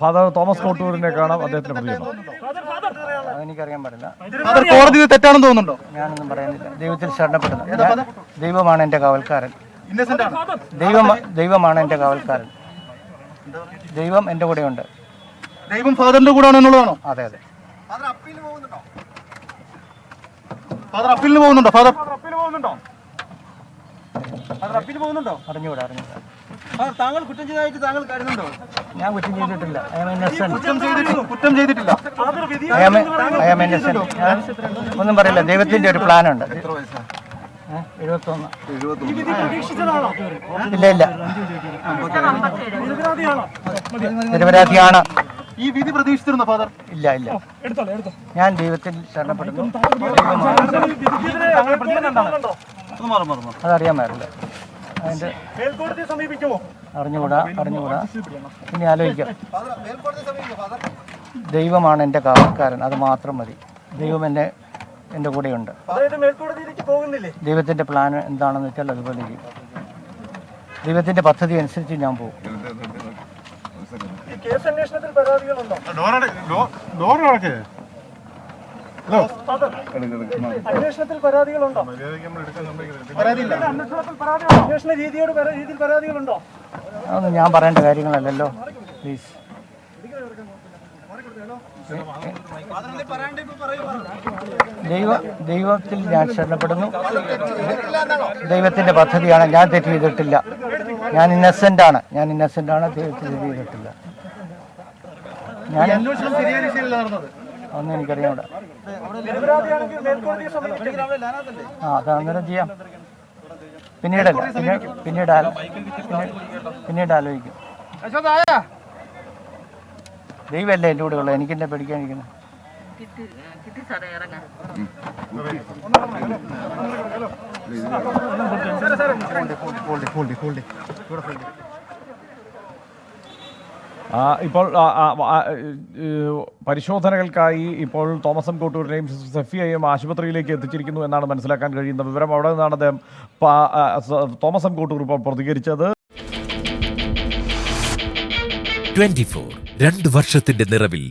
Father Thomas കോട്ടൂരിനെ കാണാം അദ്ദേഹത്തിന് പ്രതികരണം എനിക്കറിയാൻ പാടില്ല ഫാദർ കോടതി തെറ്റാണെന്ന് തോന്നുന്നുണ്ടോ? ഞാനൊന്നും പറയുന്നില്ല. ദൈവത്തിൽ ശരണപ്പെടുന്നു. ദൈവമാണ് എന്റെ കാവൽക്കാരൻ. ദൈവം ദൈവമാണ് എന്റെ കാവൽക്കാരൻ. ദൈവം എന്റെ കൂടെയുണ്ട്. ദൈവം ഫാദറിന്റെ കൂടെ എന്നുള്ളതാണോ? അതെ അതെ. ഫാദർ അപ്പീലിന് പോകുന്നുണ്ടോ? ഫാദർ അറിഞ്ഞുകൂടാ അറിഞ്ഞുകൂടാ. താങ്കൾ കുറ്റം ചെയ്തതായിട്ട് താങ്കൾ കരുതുന്നുണ്ടോ? ഞാൻ കുറ്റം ചെയ്തിട്ടില്ല. കുറ്റം ചെയ്തിട്ടില്ല. കുറ്റം ഒന്നും പറയില്ല. ദൈവത്തിന്റെ ഒരു പ്ലാനുണ്ട്? എഴുപത്തൊന്ന്. ഇല്ല ഇല്ല. നിരപരാധിയാണ്? ഈ വിധി പ്രതീക്ഷിച്ചിരുന്നു ഫാദർ? ഇല്ല ഇല്ല. ഞാൻ ദൈവത്തിൽ ശരണപ്പെടുന്നു. ഒന്ന് അതറിയാൻ പാടില്ല അതിന്റെ അറിഞ്ഞുകൂടാ അറിഞ്ഞുകൂടാ. ഇനി ആലോചിക്കാം. ദൈവമാണ് എന്റെ കാവൽക്കാരൻ അത് മാത്രം മതി. ദൈവം എന്നെ എന്റെ കൂടെയുണ്ട്. ദൈവത്തിന്റെ പ്ലാൻ എന്താണെന്ന് വെച്ചാൽ അതുപോലെ ഇരിക്കും. ദൈവത്തിന്റെ പദ്ധതി അനുസരിച്ച് ഞാൻ പോകും. കേസ് അന്വേഷണത്തിൽ പരാതികളുണ്ടോ? പരാതിയില്ല. അന്വേഷണ രീതിയോട് രീതിയിൽ പരാതികളുണ്ടോ? അതൊന്നും ഞാൻ പറയേണ്ട കാര്യങ്ങളല്ലല്ലോ. പ്ലീസ് ദൈവ ദൈവത്തിൽ ഞാൻ ശരണപ്പെടുന്നു. ദൈവത്തിന്റെ പദ്ധതിയാണ് ഞാൻ തെറ്റ് ചെയ്തിട്ടില്ല. ഞാൻ ഇന്നസെന്റ് ആണ്. ഞാൻ ഇന്നസെന്റ് ആണ് ദൈവത്തിൽ തെറ്റ് ചെയ്തിട്ടില്ല. ഞാൻ ഒന്നും എനിക്കറിയാം ഇവിടെ ആ അത് അന്നേരം ചെയ്യാം പിന്നീട് പിന്നീട് പിന്നീട് ആലോചിക്കും ദൈവമല്ലേ എന്റെ കൂടെ ഉള്ളത് എനിക്കെന്നെ പേടിക്കാനിരിക്കുന്നത് കിട്ടി ഫോൾഡി ഫോൾഡി ഫോൾഡി ആ, ഇപ്പോൾ പരിശോധനകൾക്കായി ഇപ്പോൾ തോമസ് എം കോട്ടൂരിനെയും സെഫിയെയും ആശുപത്രിയിലേക്ക് എത്തിച്ചിരിക്കുന്നു എന്നാണ് മനസ്സിലാക്കാൻ കഴിയുന്ന വിവരം. അവിടെ നിന്നാണ് അദ്ദേഹം തോമസം തോമസ് എം കോട്ടൂർ ഇപ്പോൾ പ്രതികരിച്ചത്. ട്വന്റി ഫോർ രണ്ട് വർഷത്തിന്റെ നിറവിൽ